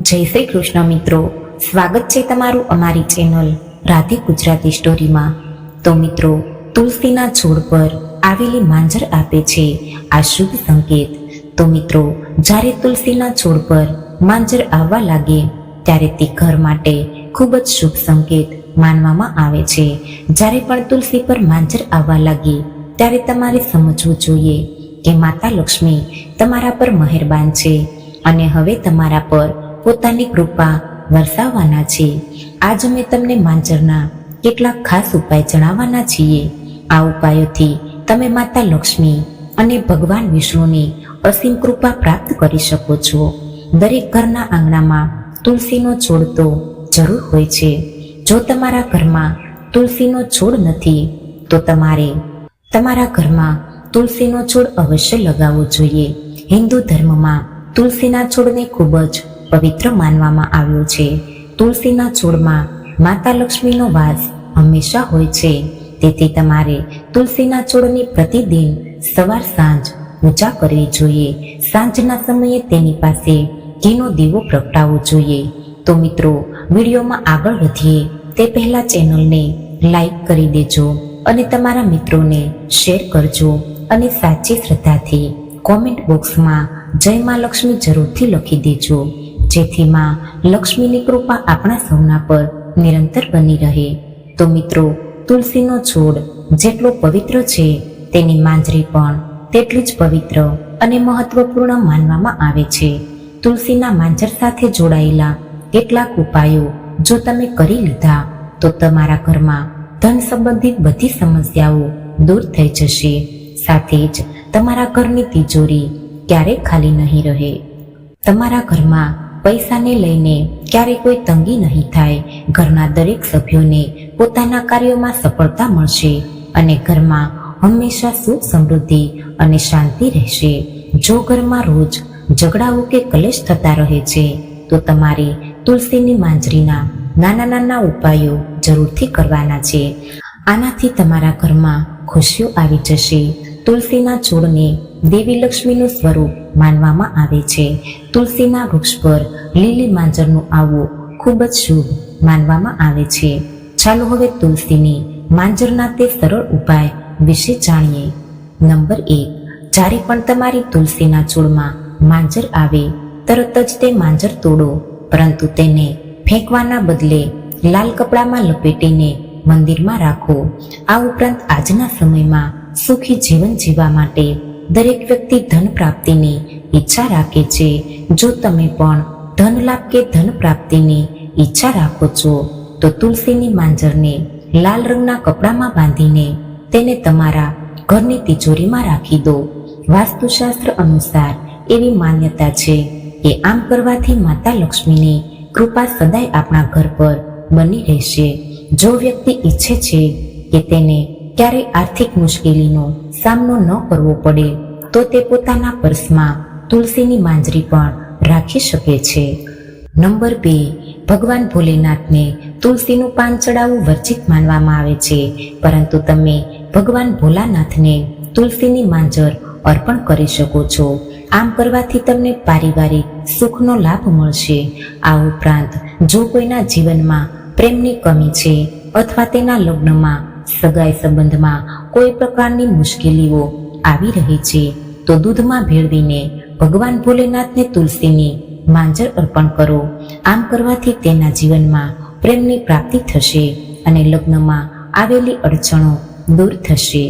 જય શ્રી કૃષ્ણ મિત્રો. સ્વાગત છે તમારું અમારી ચેનલ રાધે ગુજરાતી સ્ટોરીમાં તો મિત્રો, તુલસીના છોડ પર આવેલી માંજર આપે છે આ શુભ સંકેત. તો મિત્રો, જ્યારે તુલસીના છોડ પર માંજર આવવા લાગે, ત્યારે તે ઘર માટે ખૂબ જ શુભ સંકેત માનવામાં આવે છે. જ્યારે પણ તુલસી પર માંજર આવવા લાગે, ત્યારે તમારે સમજવું જોઈએ કે માતા લક્ષ્મી તમારા પર મહેરબાન છે અને હવે તમારા પર પોતાની કૃપા વરસાવવાના છે આજ અમે તમને માંજરના કેટલાક ખાસ ઉપાય જણાવવાના છીએ. આ ઉપાયોથી તમે માતા લક્ષ્મી અને ભગવાન વિષ્ણુની અસીમ કૃપા પ્રાપ્ત કરી શકો છો. દરેક ઘરના આંગણામાં તુલસીનો છોડ તો જરૂર હોય છે. જો તમારા ઘરમાં તુલસીનો છોડ નથી, તો તમારે તમારા ઘરમાં તુલસીનો છોડ અવશ્ય લગાવવો જોઈએ. હિન્દુ ધર્મમાં તુલસીના છોડને ખૂબ જ પવિત્ર માનવામાં આવ્યો છે. તુલસીના છોડમાં માતા લક્ષ્મીનો વાસ હંમેશા હોય છે. તેથી તમારે તુલસીના છોડની પ્રતિદિન સવાર સાંજ પૂજા કરવી જોઈએ. સાંજના સમયે તેની પાસે ઘીનો દીવો પ્રગટાવવો જોઈએ. તો મિત્રો, વિડીયોમાં આગળ વધીએ. તે પહેલા ચેનલને લાઈક કરી દેજો અને તમારા મિત્રોને શેર કરજો અને સાચી શ્રદ્ધાથી કોમેન્ટ બોક્સમાં જય મા લક્ષ્મી જરૂરથી લખી દેજો. જેથી માં લક્ષ્મીની કૃપા આપણા સૌના પર નિરંતર બની રહે. તો મિત્રો, તુલસીનો છોડ જેટલો પવિત્ર છે, તેની માંજરી પણ તેટલી જ પવિત્ર અને મહત્વપૂર્ણ માનવામાં આવે છે. તુલસીના માંજર સાથે જોડાયેલા કેટલાક ઉપાયો જો તમે કરી લીધા, તો તમારા ઘરમાં ધન સંબંધિત બધી સમસ્યાઓ દૂર થઈ જશે. સાથે જ તમારા ઘરની તિજોરી ક્યારેય ખાલી નહીં રહે. તમારા ઘરમાં પૈસાને લઈને ક્યારેય કોઈ તંગી નહીં થાય. ઘરના દરેક સભ્યોને પોતાના કાર્યોમાં સફળતા મળશે અને ઘરમાં હંમેશા સુખ સમૃદ્ધિ અને શાંતિ રહેશે. જો ઘરમાં રોજ ઝઘડાઓ કે કલેશ થતા રહે છે, તો તમારે તુલસીની માંજરીના નાના નાના ઉપાયો જરૂરથી કરવાના છે. આનાથી તમારા ઘરમાં ખુશીઓ આવી જશે. તુલસીના છોડને દેવી લક્ષ્મીનું સ્વરૂપ માનવામાં આવે છે. તુલસીના વૃક્ષ પર લીલી માંજરનું આવવું ખૂબ જ શુભ માનવામાં આવે છે. ચાલો હવે તુલસીની માંજરના તે સરળ ઉપાય વિશે જાણીએ. નંબર એક, જ્યારે પણ તમારી તુલસીના છોડમાં માંજર આવે, તરત જ તે માંજર તોડો, પરંતુ તેને ફેંકવાના બદલે લાલ કપડામાં લપેટીને મંદિરમાં રાખો. આ ઉપરાંત આજના સમયમાં સુખી જીવન જીવવા માટે દરેક વ્યક્તિ ધન પ્રાપ્તિની ઈચ્છા રાખે છે. જો તમે પણ ધન લાભ કે ધન પ્રાપ્તિની ઈચ્છા રાખો છો, તો તુલસીની માંજરને લાલ રંગના કપડામાં બાંધીને તેને તમારા ઘરની તિજોરીમાં રાખી દો. વાસ્તુશાસ્ત્ર અનુસાર એવી માન્યતા છે કે આમ કરવાથી માતા લક્ષ્મીની કૃપા સદાય આપણા ઘર પર બની રહેશે. જો વ્યક્તિ ઈચ્છે છે કે તેને ક્યારેય આર્થિક મુશ્કેલીનો સામનો ન કરવો પડે, તો તે પોતાના પર્સમાં તુલસીની માંજરી પણ રાખી શકે છે. નંબર બે, ભગવાન ભોલેનાથને તુલસીનું પાન ચડાવવું વર્જિત માનવામાં આવે છે, પરંતુ તમે ભગવાન ભોલાનાથને તુલસીની માંજર અર્પણ કરી શકો છો. આમ કરવાથી તમને પારિવારિક સુખનો લાભ મળશે. આ ઉપરાંત, જો કોઈના જીવનમાં પ્રેમની કમી છે અથવા તેના લગ્નમાં સગાઈ સંબંધમાં કોઈ પ્રકારની મુશ્કેલીઓ આવી રહી છે, તો દૂધમાં ભેળવીને ભગવાન ભોલેનાથને તુલસીની માંજર અર્પણ કરો. આમ કરવાથી તેના જીવનમાં પ્રેમની પ્રાપ્તિ થશે અને લગ્નમાં આવેલી અડચણો દૂર થશે.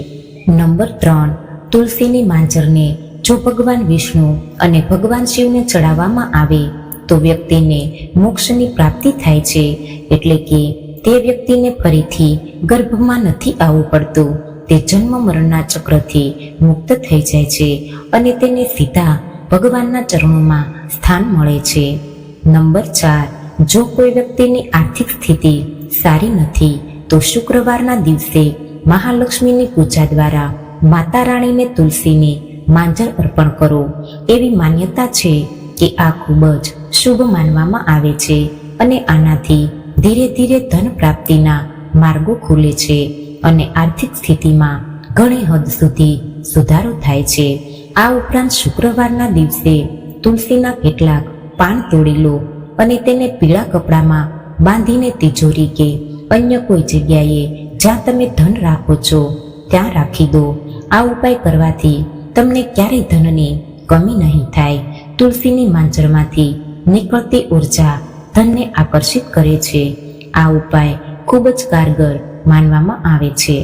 નંબર ત્રણ, તુલસીની માંજરને જો ભગવાન વિષ્ણુ અને ભગવાન શિવને ચડાવવામાં આવે, તો વ્યક્તિને મોક્ષની પ્રાપ્તિ થાય છે, એટલે કે તે વ્યક્તિને ફરીથી ગર્ભમાં નથી આવવું પડતું. તે જન્મ મરણના ચક્રથી મુક્ત થઈ જાય છે અને તેને સીધા ભગવાનના ચરણોમાં સ્થાન મળે છે. નંબર ચાર, જો કોઈ વ્યક્તિની આર્થિક સ્થિતિ સારી નથી, તો શુક્રવારના દિવસે મહાલક્ષ્મીની પૂજા દ્વારા માતા રાણીને તુલસીને માંજર અર્પણ કરો. એવી માન્યતા છે કે આ ખૂબ જ શુભ માનવામાં આવે છે અને આનાથી ધીરે ધીરે ધન પ્રાપ્તિના માર્ગો ખુલે છે અને આર્થિક સ્થિતિમાં ઘણી હદ સુધી સુધારો થાય છે. આ ઉપરાંત શુક્રવારના દિવસે તુલસીના કેટલાક પાન તોડી લો અને તેને પીળા કપડામાં બાંધીને તિજોરી કે અન્ય કોઈ જગ્યાએ જ્યાં તમે ધન રાખો છો, ત્યાં રાખી દો. આ ઉપાય કરવાથી તમને ક્યારેય ધનની કમી નહીં થાય. તુલસીની માંજરમાંથી નીકળતી ઊર્જા ધનને આકર્ષિત કરે છે. આ ઉપાય ખૂબ જ કારગર માનવામાં આવે છે.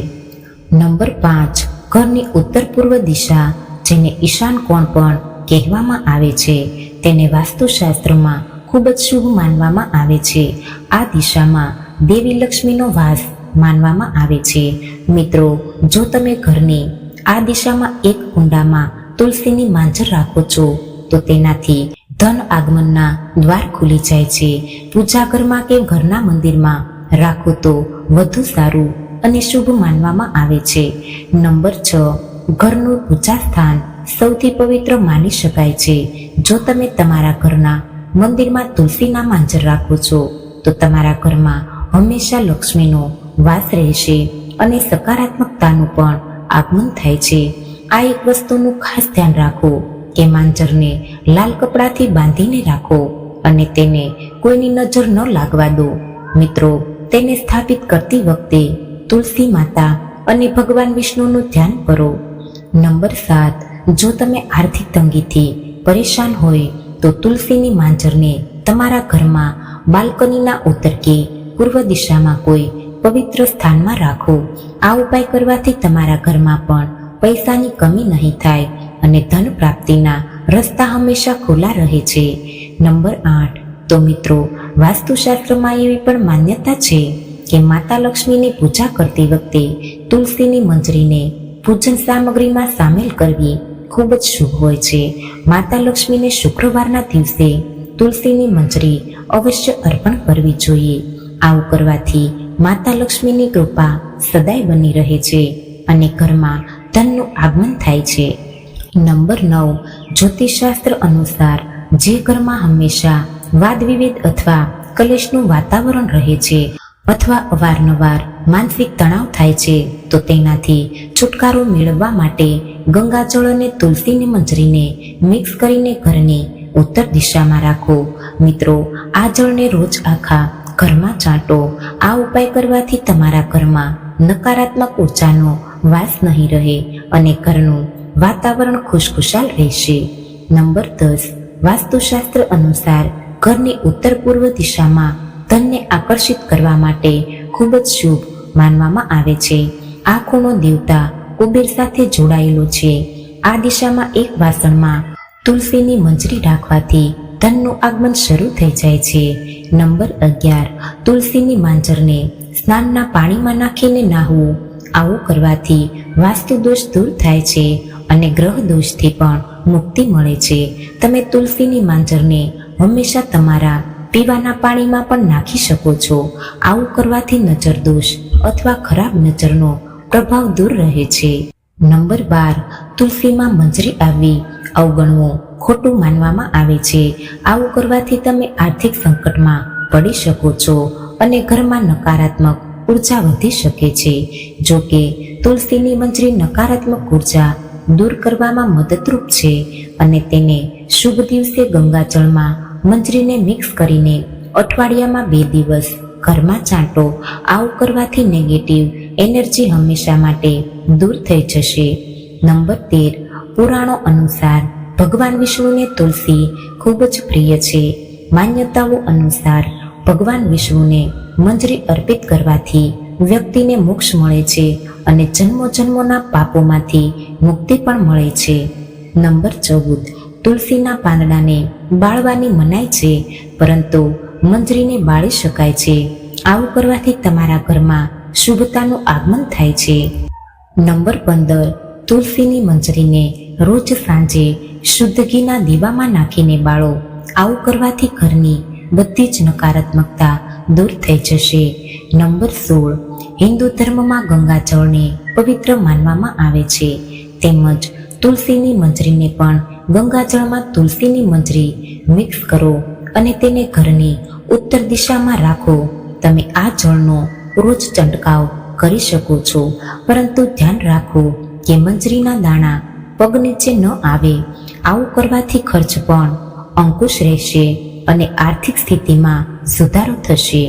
નંબર પાંચ, ઘરની ઉત્તર પૂર્વ દિશા જેને ઈશાન કોણ પણ કહેવામાં આવે છે, તેને વાસ્તુશાસ્ત્રમાં ખૂબ જ શુભ માનવામાં આવે છે. આ દિશામાં દેવી લક્ષ્મીનો વાસ માનવામાં આવે છે. મિત્રો, જો તમે ઘરની આ દિશામાં એક કુંડામાં તુલસીની માંજર રાખો છો, તો તેનાથી ધન આગમનના દ્વાર ખુલી જાય છે. પૂજા ઘરમાં કે ઘરના મંદિરમાં રાખો તો વધુ સારું અને શુભ માનવામાં આવે છે. નંબર છ, ઘરનું પૂજા સ્થાન સૌથી પવિત્ર માની શકાય છે. જો તમે તમારા ઘરના મંદિરમાં તુલસીના માંજર રાખો છો, તો તમારા ઘરમાં હંમેશા લક્ષ્મીનો વાસ રહેશે અને સકારાત્મકતાનું પણ આગમન થાય છે. આ એક વસ્તુનું ખાસ ધ્યાન રાખો. કે માંજરને લાલ કપડાથી બાંધીને રાખો અને તેને કોઈની નજર ન લાગવા દો. મિત્રો, તેને સ્થાપિત કરતી વખતે તુલસી માતા અને ભગવાન વિષ્ણુનું ધ્યાન કરો. નંબર સાત, જો તમે આર્થિક તંગીથી પરેશાન હોય, તો તુલસીની માંજરને તમારા ઘરમાં બાલ્કનીના ઉત્તર કે પૂર્વ દિશામાં કોઈ પવિત્ર સ્થાનમાં રાખો. આ ઉપાય કરવાથી તમારા ઘરમાં પણ પૈસાની કમી નહીં થાય. અને ધન પ્રાપ્તિના રસ્તા હંમેશા ખુલ્લા રહે છે. નંબર આઠ. તો મિત્રો, વાસ્તુશાસ્ત્રમાં એવી પણ માન્યતા છે કે માતા લક્ષ્મીની પૂજા કરતી વખતે તુલસીની મંજરીને પૂજન સામગ્રીમાં સામેલ કરવી ખૂબ જ શુભ હોય છે. માતા લક્ષ્મીને શુક્રવારના દિવસે તુલસીની મંજરી અવશ્ય અર્પણ કરવી જોઈએ. આવું કરવાથી માતા લક્ષ્મીની કૃપા સદાય બની રહે છે અને ઘરમાં ધનનું આગમન થાય છે. નંબર નવ, જ્યોતિષશાસ્ત્ર અનુસાર જે ઘરમાં હંમેશા વાદ વિવેદ અથવા કલેશનું વાતાવરણ રહે છે અથવા અવારનવાર માનસિક તણાવ થાય છે, તો તેનાથી છુટકારો મેળવવા માટે ગંગાજળ અને તુલસીની મંજરીને મિક્સ કરીને ઘરની ઉત્તર દિશામાં રાખો. મિત્રો, આ જળને રોજ આખા ઘરમાં ચાટો. આ ઉપાય કરવાથી તમારા ઘરમાં નકારાત્મક ઉર્જાનો વાસ નહીં રહે અને ઘરનું વાતાવરણ ખુશખુશાલ રહેશે. નંબર દસ, વાસ્તુશાસ્ત્ર અનુસાર ઘરની ઉત્તર પૂર્વ દિશામાં ધનને આકર્ષિત કરવા માટે ખૂબ જ શુભ માનવામાં આવે છે. આ ખૂણો દેવતા કુબેર સાથે જોડાયેલો છે. આ દિશામાં એક વાસણમાં તુલસીની મંજરી રાખવાથી ધનનું આગમન શરૂ થઈ જાય છે. નંબર અગિયાર, તુલસીની માંજરને સ્નાનના પાણીમાં નાખીને નાહવું. આવું કરવાથી વાસ્તુ દોષ દૂર થાય છે. અને ગ્રહ દોષથી પણ મુક્તિ મળે છે. તમે તુલસીની માંજરને હંમેશા તમારા પીવાના પાણીમાં પણ નાખી શકો છો. આવું કરવાથી નજર દોષ અથવા ખરાબ નજરનો પ્રભાવ દૂર રહે છે. નંબર બાર, તુલસીમાં મંજરી આવવી અવગણવું ખોટું માનવામાં આવે છે. આવું કરવાથી તમે આર્થિક સંકટમાં પડી શકો છો અને ઘરમાં નકારાત્મક ઊર્જા વધી શકે છે. જો કે, તુલસીની મંજરી નકારાત્મક ઊર્જા દૂર કરવામાં મદદરૂપ છે અને તેને શુભ દિવસે ગંગાજળમાં મંજરીને મિક્સ કરીને અઠવાડિયામાં બે દિવસ ઘરમાં ચાંટો. આવું કરવાથી નેગેટિવ એનર્જી હંમેશા માટે દૂર થઈ જશે. નંબર તેર, પુરાણો અનુસાર ભગવાન વિષ્ણુને તુલસી ખૂબ જ પ્રિય છે. માન્યતાઓ અનુસાર ભગવાન વિષ્ણુને મંજરી અર્પિત કરવાથી વ્યક્તિને મોક્ષ મળે છે અને જન્મો જન્મોના પાપોમાંથી મુક્તિ પણ મળે છે. નંબર ચૌદ. તુલસીના પાંદડાને બાળવાની મનાય છે, પરંતુ મંજરીને બાળી શકાય છે. આવું કરવાથી તમારા ઘરમાં શુભતાનું આગમન થાય છે. નંબર પંદર. તુલસીની મંજરીને રોજ સાંજે શુદ્ધ ઘીના દીવામાં નાખીને બાળો. આવું કરવાથી ઘરની બધી જ નકારાત્મકતા દૂર થઈ જશે. નંબર સોળ. હિન્દુ ધર્મમાં ગંગાજળને પવિત્ર માનવામાં આવે છે. તેમજ તુલસીની મંજરીને પણ ગંગાજળમાં તુલસીની મંજરી મિક્સ કરો અને તેને ઘરની ઉત્તર દિશામાં રાખો. તમે આ જળનો રોજ ચંટકાવ કરી શકો છો. પરંતુ ધ્યાન રાખો કે મંજરીના દાણા પગ નીચે ન આવે. આવું કરવાથી ખર્ચ પણ અંકુશ રહેશે અને આર્થિક સ્થિતિમાં સુધારો થશે.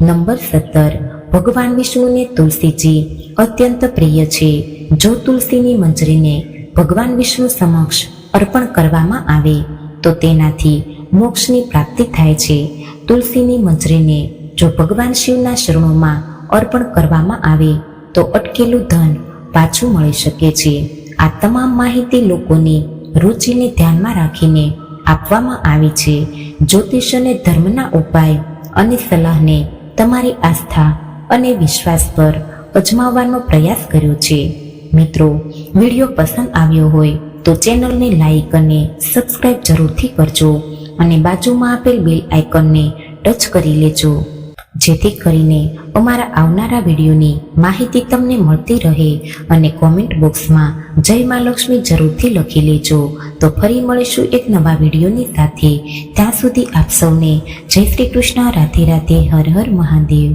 નંબર સત્તર. ભગવાન વિષ્ણુને તુલસીજી અત્યંત પ્રિય છે. જો તુલસીની મંજરીને ભગવાન વિષ્ણુ સમક્ષ અર્પણ કરવામાં આવે, તો તેનાથી મોક્ષની પ્રાપ્તિ થાય છે. તુલસીની મંજરીને જો ભગવાન શિવના શરણોમાં અર્પણ કરવામાં આવે, તો અટકેલું ધન પાછું મળી શકે છે. આ તમામ માહિતી લોકોની રુચિને ધ્યાનમાં રાખીને આપવામાં આવી છે. જ્યોતિષ અને ધર્મના ઉપાય અને સલાહને તમારી આસ્થા અને વિશ્વાસ પર અજમાવવાનો પ્રયાસ કર્યો છે. મિત્રો, વીડિયો પસંદ આવ્યો હોય તો ચેનલને લાઈક અને સબસ્ક્રાઇબ જરૂરથી કરજો અને બાજુમાં આપેલ બેલ આઇકનને ટચ કરી લેજો. જેથી કરીને અમારા આવનારા વિડીયોની માહિતી તમને મળતી રહે અને કોમેન્ટ બોક્સમાં જય મા લક્ષ્મી જરૂરથી લખી લેજો. તો ફરી મળીશું એક નવા વિડીયોની સાથે. ત્યાં સુધી આપ સૌને જય શ્રી કૃષ્ણ, રાધે રાધે, હર હર મહાદેવ.